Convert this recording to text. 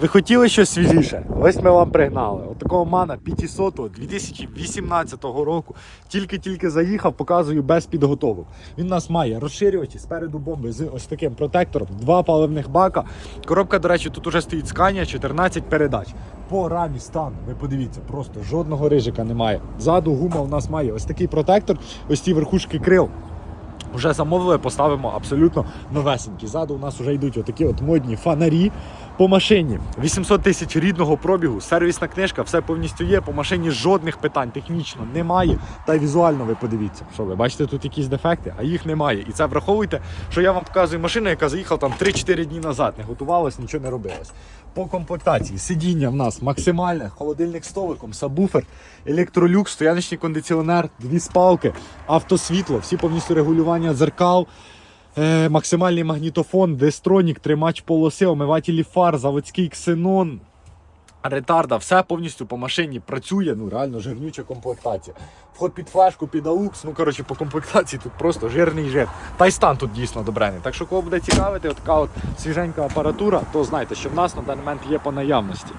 Ви хотіли щось свіжіше? Ось ми вам пригнали. Отакого мана 500 2018 року. Тільки-тільки заїхав, показую без підготовок. Він у нас має розширювачі спереду бомби з ось таким протектором, два паливних бака. Коробка, до речі, тут уже стоїть скання, 14 передач. По рамі стан, ви подивіться, просто жодного рижика немає. Ззаду гума у нас має ось такий протектор, ось ті верхушки крил. Вже замовили, поставимо абсолютно новесенькі. Ззаду у нас вже йдуть отакі от модні фонарі по машині. 800 тисяч рідного пробігу, сервісна книжка, все повністю є. По машині жодних питань технічно немає. Та візуально ви подивіться, що ви бачите тут якісь дефекти, а їх немає. І це враховуйте, що я вам показую машину, яка заїхала там 3-4 дні назад. Не готувалась, нічого не робилось. По комплектації сидіння в нас максимальне, холодильник з столиком, сабвуфер, електролюкс, стояночний кондиціонер, дві спалки, автосвітло, всі повністю регулювання дзеркал. Е, максимальний магнітофон, дестронік, тримач полоси, омивателі фар, заводський ксенон, ретарда, все повністю по машині працює. Ну реально жирнюча комплектація. Вход під флешку, під AUX, ну коротше по комплектації тут просто жирний жир. Та й стан тут дійсно добрений. Так що кого буде цікавити, така от свіженька апаратура, то знайте, що в нас на даний момент є по наявності.